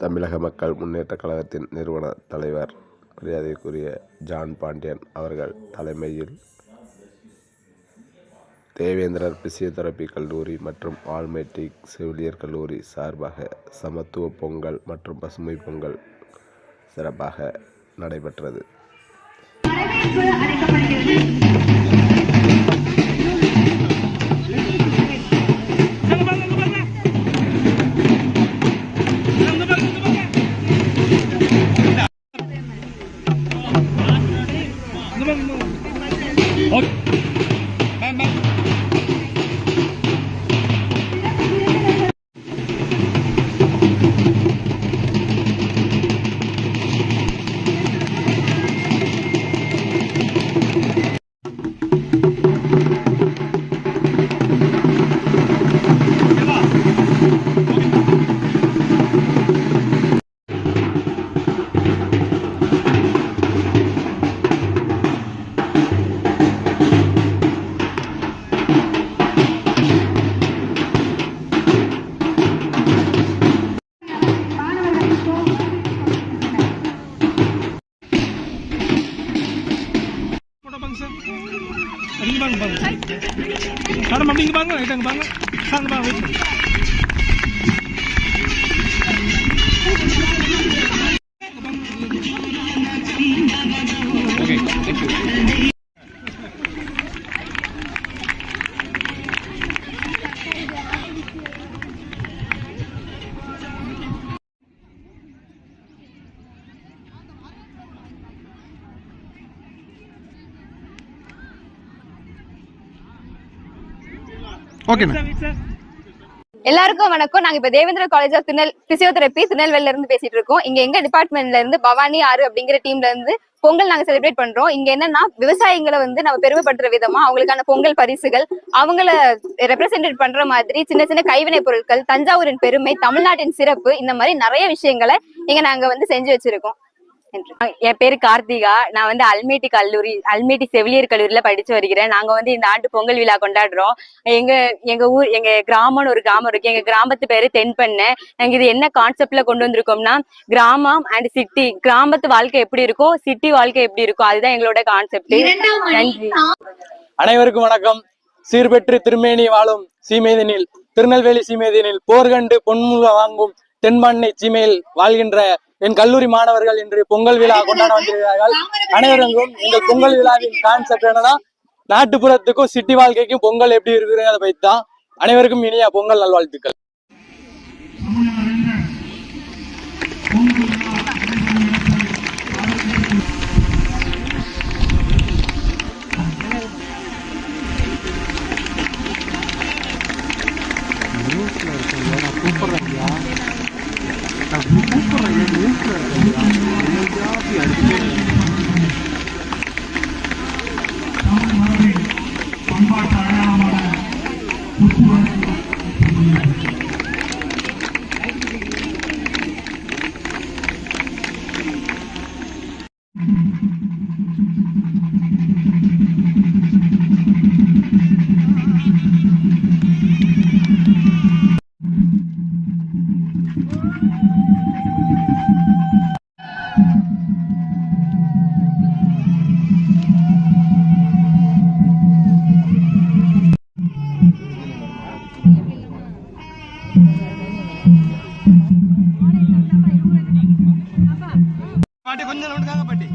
தமிழக மக்கள் முன்னேற்ற கழகத்தின் நிறுவன தலைவர் மரியாதைக்குரிய ஜான் பாண்டியன் அவர்கள் தலைமையில் தேவேந்திரர் பிசியோதெரபி கல்லூரி மற்றும் ஆல்மெட்டிக் செவிலியர் கல்லூரி சார்பாக சமத்துவ பொங்கல் மற்றும் பசுமை பொங்கல் சிறப்பாக நடைபெற்றது. Para mabing bango, itang bango. Sang bango. Thank you. ஓகேண்ணா எல்லாருக்கும் வணக்கம். நாங்க இப்ப தேவேந்திர காலேஜ் ஆஃப் திருநெல் பிசியோதெரபி திருநெல்வேலில இருந்து பேசிட்டு இருக்கோம். இங்க எங்க டிபார்ட்மெண்ட்ல இருந்து பவானி ஆறு அப்படிங்கிற டீம்ல இருந்து பொங்கல் நாங்க செலிப்ரேட் பண்றோம். இங்க என்னன்னா விவசாயிகளை வந்து நம்ம பெருமைப்படுத்துற விதமா அவங்களுக்கான பொங்கல் பரிசுகள் அவங்கள ரெப்ரசென்டேட் பண்ற மாதிரி சின்ன சின்ன கைவினை பொருட்கள் தஞ்சாவூரின் பெருமை தமிழ்நாட்டின் சிறப்பு இந்த மாதிரி நிறைய விஷயங்களை இங்க நாங்க வந்து செஞ்சு வச்சிருக்கோம். என் பேரு கார்த்திகா. நான் வந்து அல்மேட்டி கல்லூரி அல்மேட்டி செவிலியர் கல்லூரியில படிச்சு வருகிறேன். நாங்க வந்து இந்த ஆண்டு பொங்கல் விழா கொண்டாடுறோம். எங்க எங்க ஊர் எங்க கிராமம்னு ஒரு கிராமம் இருக்கு. எங்க கிராமத்து பேரு தென்பண்ணை. நாங்க இது என்ன கான்செப்ட்ல கொண்டு வந்திருக்கோம்னா கிராமம் அண்ட் சிட்டி கிராமத்து வாழ்க்கை எப்படி இருக்கும் சிட்டி வாழ்க்கை எப்படி இருக்கும் அதுதான் எங்களோட கான்செப்ட் நன்றி. அனைவருக்கும் வணக்கம். சீர்பெற்று திருமேனி வாழும் சீமேதினில் திருநெல்வேலி சீமேதினில் போர்கண்டு பொன்முக வாங்கும் தென்மண்ணை சீமையில் வாழ்கின்ற என் கல்லூரி மாணவர்கள் இன்று பொங்கல் விழா கொண்டாட வந்திருக்கிறார்கள். அனைவருக்கும் எங்கள் பொங்கல் விழாவின் கான்செப்ட் என்னன்னா நாட்டுப்புறத்துக்கும் சிட்டி வாழ்க்கைக்கும் பொங்கல் எப்படி இருக்குங்கிறத பற்றி தான் அனைவருக்கும் இனிய பொங்கல் நல்வாழ்த்துக்கள். பாட்டி கொஞ்சம் நோட்டுக்காக பாட்டி.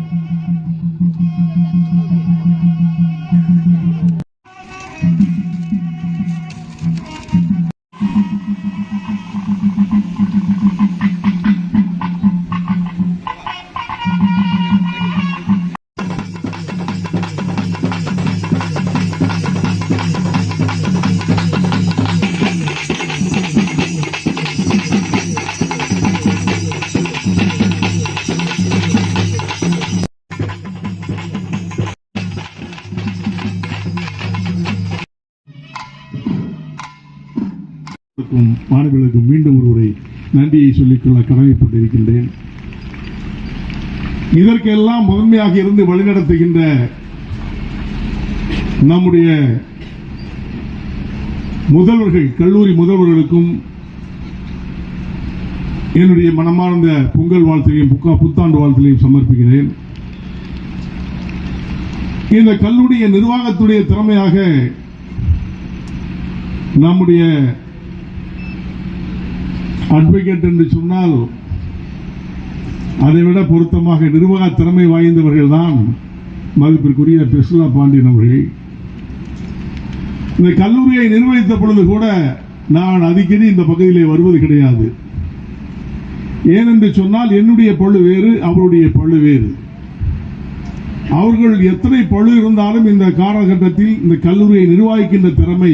அனைவருக்கும் மாணவர்களுக்கும் மீண்டும் ஒருமுறை நன்றியை சொல்லிக்கொள்ள கடமைப்பட்டிருக்கின்றேன். இதற்கெல்லாம் முதன்மையாக இருந்து வழிநடத்துகின்ற நம்முடைய முதல்வர்கள் கல்லூரி முதல்வர்களுக்கும் என்னுடைய மனமார்ந்த பொங்கல் வாழ்த்தையும் புத்தாண்டு வாழ்த்தையும் சமர்ப்பிக்கிறேன். இந்த கல்லூரிய நிர்வாகத்துடைய திறமையாக நம்முடைய அட்வொகேட் என்று சொன்னால் அதைவிட பொருத்தமாக நிர்வாக திறமை வாய்ந்தவர்கள் தான் மதிப்பிற்குரிய பிஸ்லா பாண்டியன் அவர்கள். இந்த கல்லூரியை நிர்வகித்த பொழுது கூட நான் அடிக்கடி இந்த பகுதியிலே வருவது கிடையாது. ஏனென்று சொன்னால் என்னுடைய பழு வேறு அவருடைய பழு வேறு. அவர்கள் எத்தனை பழு இருந்தாலும் இந்த காலகட்டத்தில் இந்த கல்லூரியை நிர்வகிக்கின்ற திறமை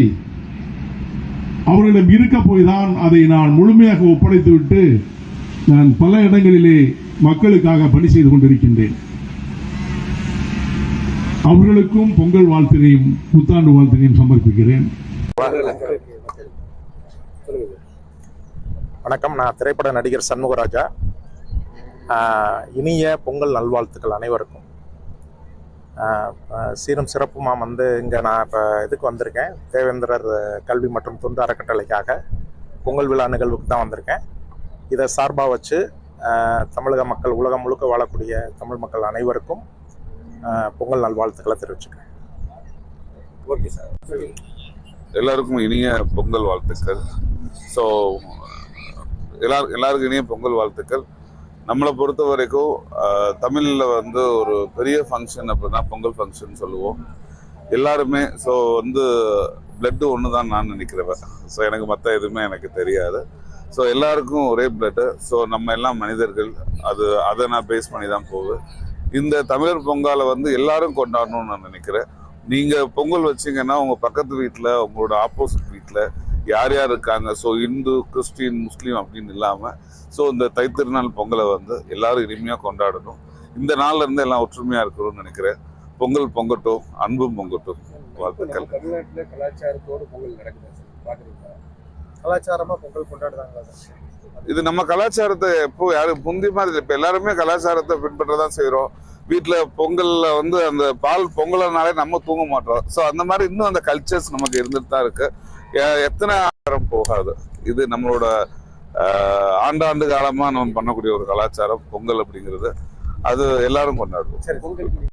அவர்களிடம் இருக்க போய் தான் அதை நான் முழுமையாக ஒப்படைத்துவிட்டு நான் பல இடங்களிலே மக்களுக்காக பணி செய்து கொண்டிருக்கின்றேன். அவர்களுக்கும் பொங்கல் வாழ்த்தினையும் புத்தாண்டு வாழ்த்தினையும் சமர்ப்பிக்கிறேன். வணக்கம். நான் திரைப்பட நடிகர் சண்முகராஜா. இனிய பொங்கல் நல்வாழ்த்துக்கள் அனைவருக்கும். சீரும் சிறப்புமா வந்து இங்கே நான் இப்போ இதுக்கு வந்திருக்கேன். தேவேந்திரர் கல்வி மற்றும் தொண்டு அறக்கட்டளைக்காக பொங்கல் விழா நிகழ்வுக்கு தான் வந்திருக்கேன். இதை சார்பாக வச்சு தமிழக மக்கள் உலகம் முழுக்க வாழக்கூடிய தமிழ் மக்கள் அனைவருக்கும் பொங்கல் பொங்கல் நல்வாழ்த்துக்களை தெரிவிச்சுக்கிறேன். Okay sir. எல்லாருக்கும் இனிய பொங்கல் வாழ்த்துக்கள். ஸோ எல்லார் எல்லாருக்கும் இனிய பொங்கல் வாழ்த்துக்கள். நம்மளை பொறுத்த வரைக்கும் தமிழில் வந்து ஒரு பெரிய ஃபங்க்ஷன் அப்படின்னா பொங்கல் ஃபங்க்ஷன் சொல்லுவோம். எல்லாருமே ஸோ வந்து பிளட்டு ஒன்று தான் நான் நினைக்கிறவன். ஸோ எனக்கு மற்ற எதுவுமே எனக்கு தெரியாது. ஸோ எல்லாருக்கும் ஒரே பிளட்டு ஸோ நம்ம எல்லாம் மனிதர்கள் அது அதை நான் பேஸ் பண்ணி தான் போவேன். இந்த தமிழர் பொங்கலை வந்து எல்லாரும் கொண்டாடணும்னு நான் நினைக்கிறேன். நீங்கள் பொங்கல் வச்சீங்கன்னா உங்கள் பக்கத்து வீட்டில் உங்களோட ஆப்போசிட் வீட்டில் யார் யார் இருக்காங்க? ஸோ இந்து கிறிஸ்டின் முஸ்லீம் அப்படின்னு இல்லாம ஸோ இந்த தைத்திருநாள் பொங்கலை வந்து எல்லாரும் இனிமையாக கொண்டாடணும். இந்த நாள்ல இருந்து எல்லாம் ஒற்றுமையா இருக்கணும்னு நினைக்கிறேன். பொங்கல் பொங்கட்டும் அன்பும் பொங்கட்டும். வாழ்த்துக்கள். தமிழ்நாட்டில் கலாச்சாரத்தோடு பொங்கல் நடக்குது கலாச்சாரமாக பொங்கல் கொண்டாடுறாங்களா இது நம்ம கலாச்சாரத்தை எப்போ யாரும் முந்தி மாதிரி இப்போ எல்லாருமே கலாச்சாரத்தை பின்பற்றதான் செய்கிறோம் வீட்டில் பொங்கல்ல வந்து அந்த பால் பொங்கல்னாலே நம்ம தூங்க மாட்டோம். ஸோ அந்த மாதிரி இன்னும் அந்த கல்ச்சர்ஸ் நமக்கு இருந்துட்டு தான் இருக்கு. எ- எத்தனை ஆயிரம் போகாது. இது நம்மளோட ஆண்டாண்டு காலமா நம்ம பண்ணக்கூடிய ஒரு கலாச்சாரம் பொங்கல் அப்படிங்கிறது. அது எல்லாரும் கொண்டாடுவோம்.